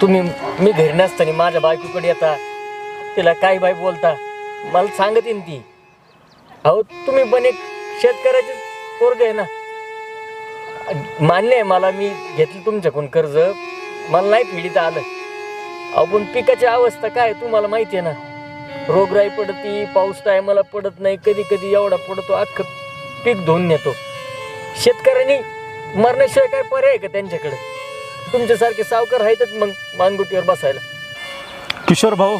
तुम्ही मी घरी नसताना माझ्या बायकोकडे येता. तिला काय बाय बोलता. मला सांगत येईन ती. अहो तुम्ही पण एक शेतकऱ्याचे पोरग आहे ना. मान्य आहे मला मी घेतलं तुमच्याकडून कर्ज. मला नाही फिडीत आलं. अहो पण पिकाची अवस्था काय तुम्हाला माहिती आहे ना? रोगराई पडती पाऊस टायमाला पडत नाही कधी कधी एवढा पडतो अख्खं पीक धुवून नेतो. शेतकऱ्यांनी मरण्याशिवाय काय पर्याय आहे का त्यांच्याकडे? तुमच्यासारखे सावकार आहेतच मग मानगुटीवर बसायला. किशोर भाऊ.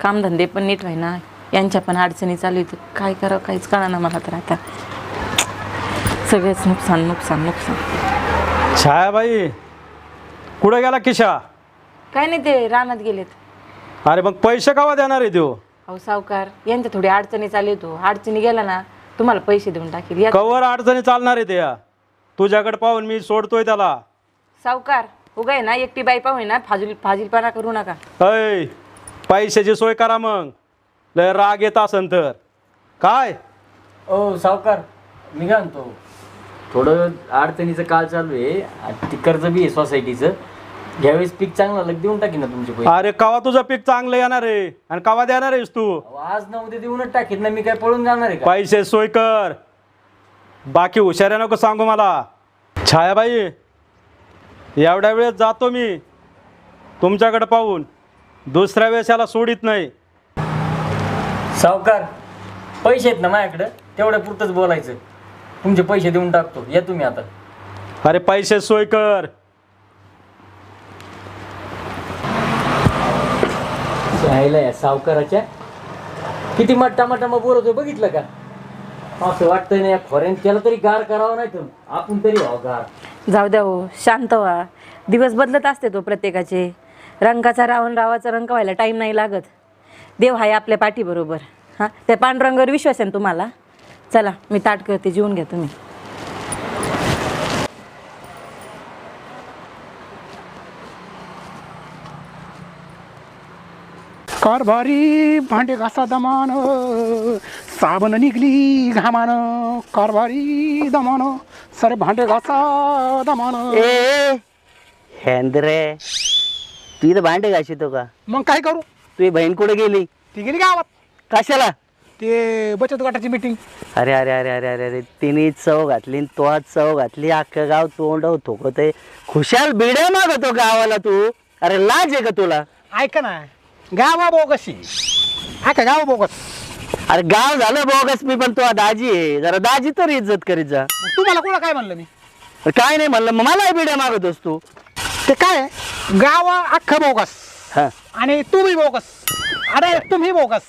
कामधंदे पण नीट व्हायना. यांच्या पण अडचणी चालू आहेत. काय करावं काहीच कळा ना मला तर आता. सगळेच नुकसान नुकसान नुकसान. छायाबाई कुठं गेला किशा? काय नाही ते रानात गेलेत. अरे मग पैसे केव्हा देणार आहे तो? अहो सावकार यांच्या थोडी अडचणी चालू येतो अडचणी गेला ना तुम्हाला पैसे देऊन टाकेल. या कवर अडचणी चालणार आहे त्या? तुझ्याकडे पाहून मी सोडतोय त्याला. सावकार उगा आहे ना एकटी बाई पाहू ना फाजील फाजीलपणा करू नका. अय पैशाची सोय करा मग. लय राग येत असन तर. काय? ओ सावकार मी काय म्हणतो? थोडं अडचणीचं काळ चालू आहे. आणि ती कर्ज बी आहे सोसायटीचं यावेळेस पीक चांगलं लग देऊन टाकी ना तुमचे पैसे. अरे कवा तुझं पीक चांगलं येणार आहे? आणि कवा देणार आहेस तू? अहो, आज ना उद्या देऊनच टाकीत ना मी काय पळून जाणार आहे का? पैसे सोय कर. बाकी हुशाऱ्या नको सांगू मला. छायाबाई एवढ्या वेळेस जातो मी तुमच्याकडे पाहून. दुसऱ्या वेळेस याला सोडित नाही. सावकार पैसे आहेत ना माझ्याकडं? तेवढ्या पुरतच बोलायचं. तुमचे पैसे देऊन टाकतो. या तुम्ही आता. अरे पैसे सोय कर. राहिला या सावकाराच्या. किती मट्टा मट्टा मग बोलतोय बघितलं का? असं वाटतंय ना या खोऱ्यान केलं तरी गार करावं नाही तर आपण तरी व्हावं गार. जाऊ द्या हो शांत व्हा. दिवस बदलत असते तो प्रत्येकाचे. रंगाचा रावण रावाचा रंग व्हायला टाईम नाही लागत. देव आहे आपल्या पाठीबरोबर. हां त्या पांडुरंगावर विश्वास आहे ना तुम्हाला? चला मी ताट करते जेवून घ्या तुम्ही. कारभारी भांडे घासा दमान. साबण निघली घामान कारभारी दमान सर भांडे घासा दमान. ए हेंद्रे तू इथं भांडे घासितो का? मग काय करू? तुझी बहीण कुठे गेली? ती गेली गावात. कशाला? ते बचत गटाची मीटिंग अरे अरे अरे अरे अरे अरे तिने चव घातली तो आज चव घातली. अख्खं गाव तोंड थोकत आहे खुशाल बिड्या मागतो गावाला तू. अरे लाज आहे का तुला? ऐक ना गावा बोगशी ऐका गावा बोगस अरे गाव झालं बोगस मी पण तो दाजी आहे. जरा दाजी तरी इज्जत करीत जा. मग तुम्हाला कोणा काय म्हणलं मी? अरे काय नाही म्हणलं मग मलाही बिड्या मागतोस तू. ते काय गावा अख्खं बोगस. हा. आणि तुम्ही बोगस. अरे तुम्ही बोगस.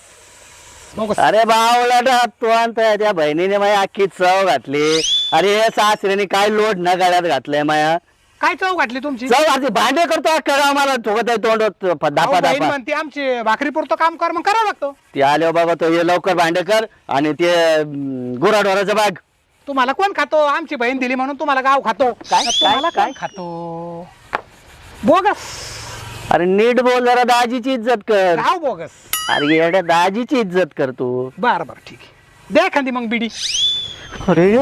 बोगस. अरे बावळा तू आणता त्या बहिणीने माझी अख्खी चव घातली. अरे सासऱ्याने काय लोड न गाड्यात घातलंय माया. काय चव घातली तुमची? चव घातली. भांडे करतो गाव मला ठोकत आहे तोंड अहो, दापा बहीण दापा म्हणते आमची भाकरी पुरतं काम कर मग करावं लागतं. ते आले बाबा तो हे लवकर भांडे कर आणि ते गुराढोराचा बाग. तुम्हाला कोण खातो? आमची बहीण दिली म्हणून तुम्हाला गाव खातो. काय? तुम्हाला काय? कोण खातो? बोगस. अरे नीट बोल जरा दाजीची इज्जत कर. गाव बोगस. अरे येड्या दाजीची इज्जत कर तू. बर बर ठीक आहे. द्या एखादी मग बिडी. अरे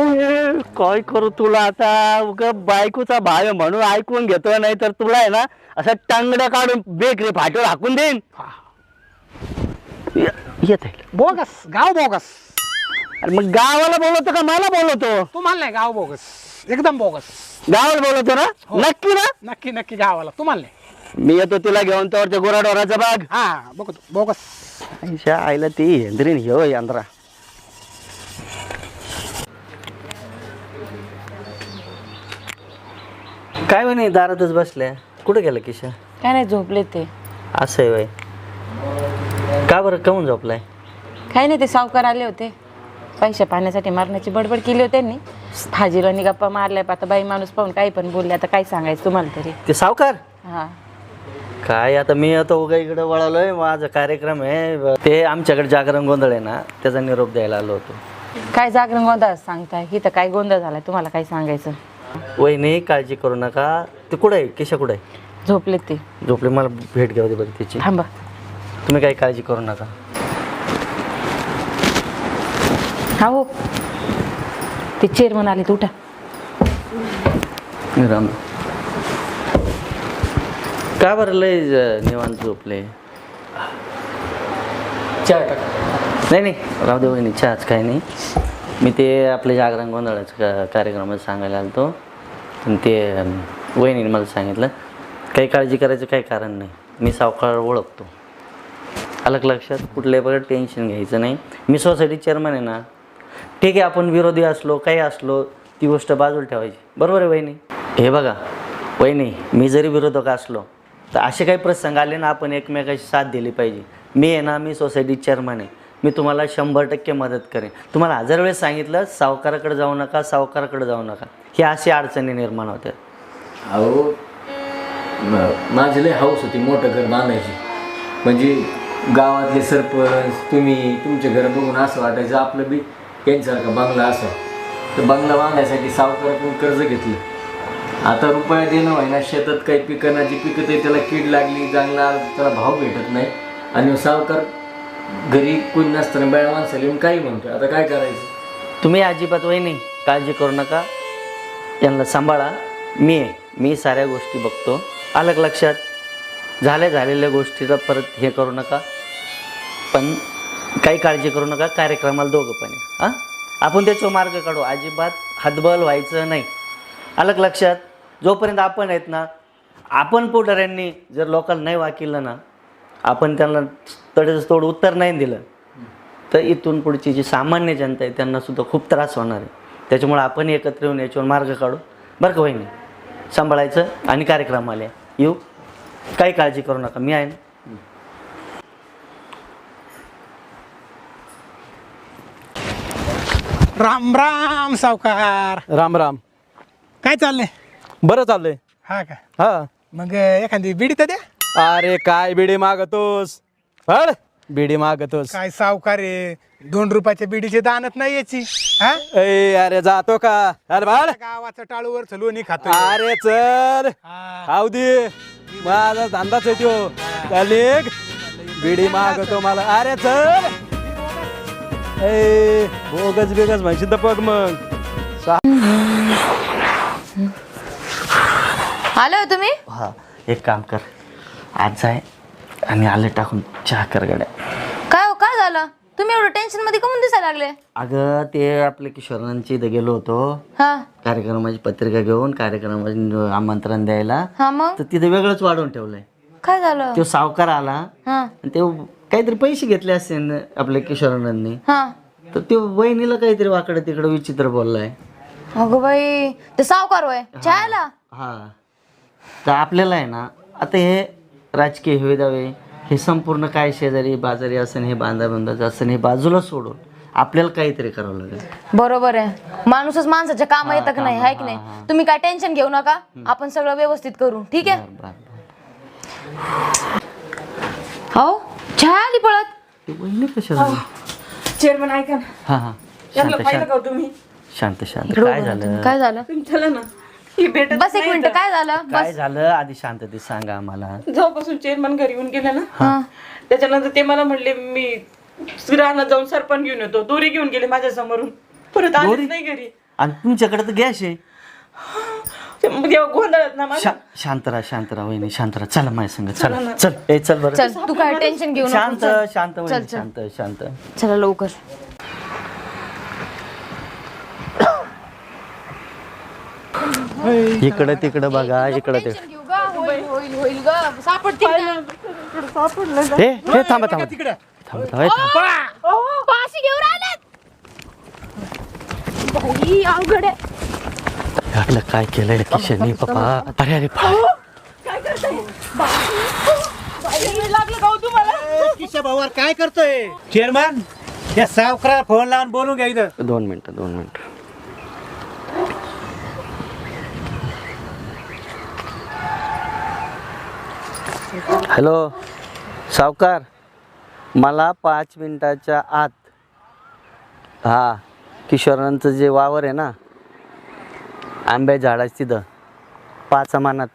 काय करू तुला आता? उग बायकोचा भाव आहे म्हणून ऐकून घेतो नाही तर तुला आहे ना असं टांगड्या काढून बेकरी फाटीवर हाकून देईन. ये- येत आहे. बोगस गाव बोगस. अरे मग गावाला बोलवतो का? मला बोलवतो. तुम्हाला नाही गाव बोगस. एकदम बोगस. गावाला बोलवतो ना? नक्की ना? नक्की नक्की गावाला. तुम्हाला नाही. मी येतो तिला घेऊन तर ते गुराढोराचा बाग हा बघतो. बोगस. आईच्या आईला ती हेंद्रीन हो यंत्रा काय म्हणे दारातच बसल्या? कुठे गेलं किशा? काय नाही झोपले ते. असं आहे का बरं कमून झोपलाय? काही नाही ते सावकार आले होते. पैसे पाण्यासाठी मारण्याची बडबड केली होती त्यांनी. फाजीरांनी गप्पा मारल्या आता बाई माणूस पाहून काही पण बोलले. आता काय सांगायचं तुम्हाला तरी. ते सावकार? हा. काय आता मी आता उगा इकडे वळालोय. माझा कार्यक्रम आहे. ते आमच्याकडे जागरण गोंधळ आहे ना त्याचा निरोप द्यायला आलो होतो. काय जागरण गोंधळ सांगताय? इथं काय गोंधळ झालाय? तुम्हाला काय सांगायचं? वहिनी काळजी करू नका. ते कुठे आहे? केशा कुठे आहे? झोपले ते. झोपले. मला भेट घ्यावी बरं त्याची थांबा. तुम्ही काही काळजी करू नका. हा हो. ते चेअरमन आले उठा. राम. का बरं लय ज- निवांत झोपले? चहा टाक. नाही नाही. राहू दे वहिनी चहाच काही नाही. मी ते आपले जागरण गोंधळाचं का कार्यक्रमात सांगायला आलो पण ते वहिनीने मला सांगितलं काही काळजी करायचं काही कारण नाही. मी सावकार ओळखतो. अलग लक्षात कुठल्या प्रकारे टेन्शन घ्यायचं नाही. मी सोसायटी चेअरमन आहे ना ठीक आहे आपण विरोधी असलो काही असलो ती गोष्ट बाजूला ठेवायची. बरोबर आहे वहिनी? हे बघा वहिनी मी जरी विरोधक असलो तर असे काही प्रसंग आले ना आपण एकमेकाशी साथ दिली पाहिजे. मी आहे ना मी सोसायटी चेअरमन आहे. मी तुम्हाला शंभर टक्के मदत करेन. तुम्हाला हजार वेळेस सांगितलं सावकाराकडे जाऊ नका सावकाराकडे जाऊ नका. ही अशी अडचणी निर्माण होतात. अहो माझी लय हाऊस होती मोठं घर बांधायची. म्हणजे गावातले सरपंच तुम्ही तुमचे घर बघून असं वाटायचं आपलं बी यांच्यासारखा बंगला असावं. तर बंगला बांधायसाठी सावकाराकडून कर्ज घेतलं. आता रुपया देणं व्हायना शेतात काही पिकांना जी पिकं ते त्याला कीड लागली चांगला त्याला भाव भेटत नाही. आणि सावकार घरी कोणी नसताना बॅड माणसाला येऊन काही म्हणतो आता काय करायचं? तुम्ही अजिबात वहिनी काळजी करू नका. यांना सांभाळा. मी आहे. मी साऱ्या गोष्टी बघतो. अलग लक्षात. झाल्या झालेल्या गोष्टीला परत हे करू नका. पण काही काळजी करू नका. कार्यक्रमाला दोघं पण आहे. हां? आपण त्याच्यावर मार्ग काढू. अजिबात हातबल व्हायचं नाही. अलग लक्षात. जोपर्यंत आपण आहेत ना आपण पुढाऱ्यांनी जर लोकांना नाही वाकिलं ना आपण त्यांना तडेच तोड उत्तर नाही दिलं तर इथून पुढची जी सामान्य जनता आहे त्यांना सुद्धा खूप त्रास होणार आहे. त्याच्यामुळे आपण एकत्र येऊन याच्यावर मार्ग काढू. बरं का वहिनी? सांभाळायचं आणि कार्यक्रमाला या. येऊ? काही काळजी करू नका. मी आहे ना? राम राम सावकार. राम राम. काय चाललंय? बरं चाललंय. हा का? हा. मग एखादी बिडी तर द्या. अरे काय बिडी मागतोस? हड बिडी मागतोस. काय सावकार आहे? दोन रुपयाच्या बिडीची दानत नाही याची हा? ए अरे जातो का? अरे बाळ गावाचं टाळूवर चलवणी खातो अरे चल. खाऊ दे. माझा धंदाच आहे त्यो. बिडी मागतो मला. अरे चल. ए बोगस बिगस म्हणशील तर बघ मग. आलो हो तुम्ही? हा एक काम कर. आज जाय आणि आले टाकून चहा कर गड्या. काय हो काय झालं? तुम्ही एवढं टेन्शनमध्ये कमून दिसायला लागले? अगं ते आपल्या किशोरांच्या इथं गेलो होतो. हा. कार्यक्रमाची पत्रिका घेऊन कार्यक्रमाचे आमंत्रण द्यायला. हा मग? तर तिथे वेगळंच वाढवून ठेवलंय. काय झालं? तो सावकार आला. हा. आणि ते काहीतरी पैसे घेतले असतील आपल्या किशोरांनी. हा. तर ते वहिनीला काहीतरी वाकडं तिकडं विचित्र बोललाय. अगं बाई ते सावकार होय. चहाला हा. तर आपल्याला आहे ना आता हे राजकीय हे दावे हे संपूर्ण काय शेजारी बाजारी असं हे बांधा बांधाचं असं हे बाजूला सोडून आपल्याला काहीतरी करावं लागेल. बरोबर आहे. माणूसच माणसाच्या काम येतं का नाही हाय की नाही? तुम्ही काय टेन्शन घेऊ नका आपण सगळं व्यवस्थित करू ठीक आहे? बरं, बरं. हो चहा आली पळत. ते वहिनी कशाला? चेअरमन ऐका ना. हा हा. शांत पाहिलं शांत. का तुम्ही? शांत शांत. काय झालं? काय झालं? चला ना. ही भेटत बस एक मिनिट काय झालं? काय झालं? आधी शांततेत सांगा आम्हाला. जेव्हापासून चेअरमन घरी येऊन गेले ना? हा. त्याच्यानंतर ते मला म्हणले मी रानात जाऊन सरपण घेऊन येतो. दोरी घेऊन गेले माझ्या समोरून. परत आलेच नाही घरी. आणि तुमच्याकडे तर गॅस आहे. ते मग तेव्हा गोंधळात ना शा- शांत राहा शांत राहा वहिनी शांत राहा. चला माझ्या संग चला चल. ए चल बरं. चल तू काय टेन्शन घेऊ नको शांत चल. शांत वहिनी चल. शांत शांत. चला लवकर. इकडं तिकडं बघा इकडं ते. हे हे थांबा थांबा. हे अवघड आहे. काय केलंय किशननी पप्पा? अरे अरे पा- किशा भाऊवर काय करतोय? चेअरमन त्या सावकाराला फोन लावून बोलून घ्या इथं. दोन मिनिटं दोन मिनिटं. हॅलो सावकार मला पाच मिनिटाच्या आत हा किशोरांचं जे वावर आहे ना आंब्या झाडाचं तिथं पाच मानात.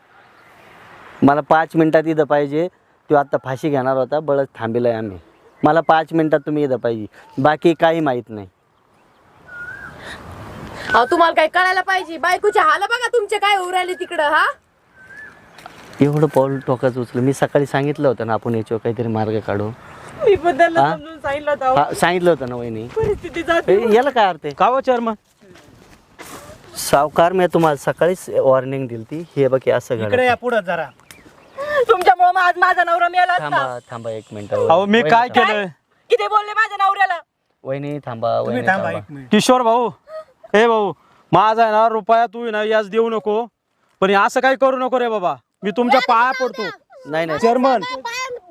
मला पाच मिनिटात इथं पाहिजे तो आता फाशी घेणार होता बळच थांबेला आहे आम्ही. मला पाच मिनिटात तुम्ही इथं पाहिजे बाकी काही माहीत नाही. अहो तुम्हाला काय कळायला पाहिजे बायकोचे हाल बघा तुमचे काय होऊ राहिले तिकडं हा? एवढं पाऊल टोकाचं उचलं मी सकाळी सांगितलं होतं ना आपण याच्यावर काहीतरी मार्ग काढू. मी पण हा? समजून सांगितलं होतं हा सांगितलं होतं ना वहिनी. परिस्थिती जाते ए, याला काय अर्थ आहे? का हो चेअरमन सावकार मी तुम्हाला सकाळीच वॉर्निंग दिली ती हे बघ हे असं इकडे घडत या पुढं जरा. तुमच्यामुळे आज माझा नवरा मेला असता. थांबा थांबा एक मिनिट. अहो मी काय केलंय? किती बोलले माझ्या नवऱ्याला? वहिनी थांबा तुम्ही वहिनी थांबा थांबा. एक मिनिट. किशोर भाऊ हे भाऊ माझा आहे ना रुपया तू ना याच देऊ नको. पण हे असं काही करू नको रे बाबा. मी तुमच्या पाया पडतो. नाही नाही. चेअरमन.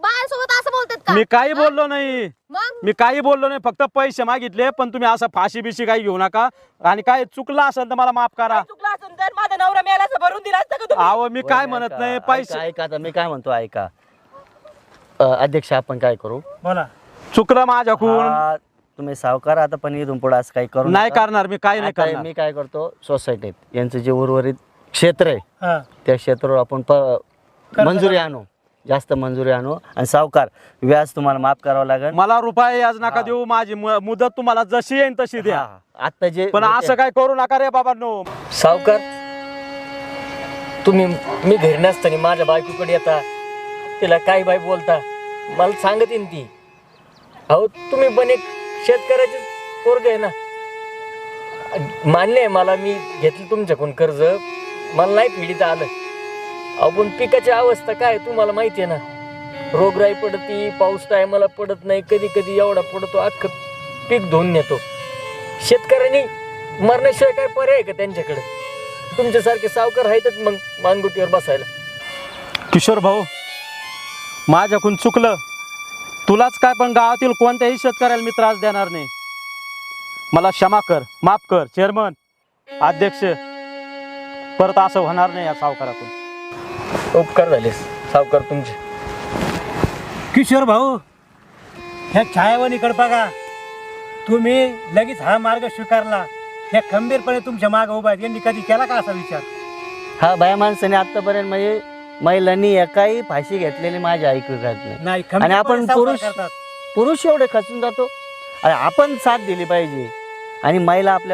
बाळासोबत असं बोलतात का? मी काही बोललो नाही. मग? मी काही बोललो नाही फक्त पैसे मागितले पण तुम्ही असं फाशी बिशी काही घेऊ नका. आणि काय चुकलं असेल तर मला माफ करा. चुकला असून तर माझा नवरा मेला असं भरून दिला असतं का तुम्ही? अहो मी काय म्हणत नाही ऐका, पैसे ऐका आता मी काय म्हणतो ऐका. अ, अध्यक्ष आपण काय करू? बोला. चुकलं माझ्याकडून. हा, तुम्ही सावकार आता पण इथून पुढे असं काही करू नाही नका. करणार मी काही नाही आता करणार. मी काय करतो सोसायटीत यांचं जे उर्वरित क्षेत्र आहे. हा. त्या क्षेत्रावर आपण प मंजुरी आणू. जास्त मंजुरी आणू. आणि सावकार व्याज तुम्हाला माफ करावं लागेल. मला रुपये याज नका देऊ. माझी मु- मुदत तुम्हाला जशी येईन तशी द्या. आता जे पण असं काय करू नका रे बाबा नो सावकार तुम्ही मी घरी नसताना माझ्या बायकोकडे येता. तिला काय बाय बोलता. मला सांगत येईन ती. अहो तुम्ही पण एक शेतकऱ्याचे पोरग आहे ना. मान्य आहे मला मी घेतलं तुमच्याकडून कर्ज. मला नाही फिडीत आलं. अहो पण पिकाची अवस्था काय तुम्हाला माहिती आहे ना? रोगराई पडती पाऊस टायमाला पडत नाही कधी कधी एवढा पडतो अख्खं पीक धुवून नेतो. शेतकऱ्यांनी मरण्याशिवाय काय पर्याय आहे का त्यांच्याकडे? तुमच्यासारखे सावकार आहेतच मग मानगुटीवर बसायला. किशोर भाऊ माझ्याकडून चुकलं. तुलाच काय पण गावातील कोणत्याही शेतकऱ्याला मी त्रास देणार नाही. मला क्षमा कर माफ कर चेअरमन अध्यक्ष. परत असं होणार नाही या सावकारातून उपकार झाले सावकार तुमचे. किशोर भाऊ ह्या छायावणीकडे बघा. तुम्ही लगेच हा मार्ग स्वीकारला. ह्या खंबीरपणे तुमच्या मागे उभा आहेत. यांनी कधी केला का असा विचार? हा बाया माणसाने आतापर्यंत म्हणजे महिलांनी एकाही फाशी घेतलेली माझी ऐकू घात नाही. नाही आणि आपण सावकार पुरुष करतात. पुरुष एवढे खचून जातो. आणि आपण साथ दिली पाहिजे. आणि महिला आपल्या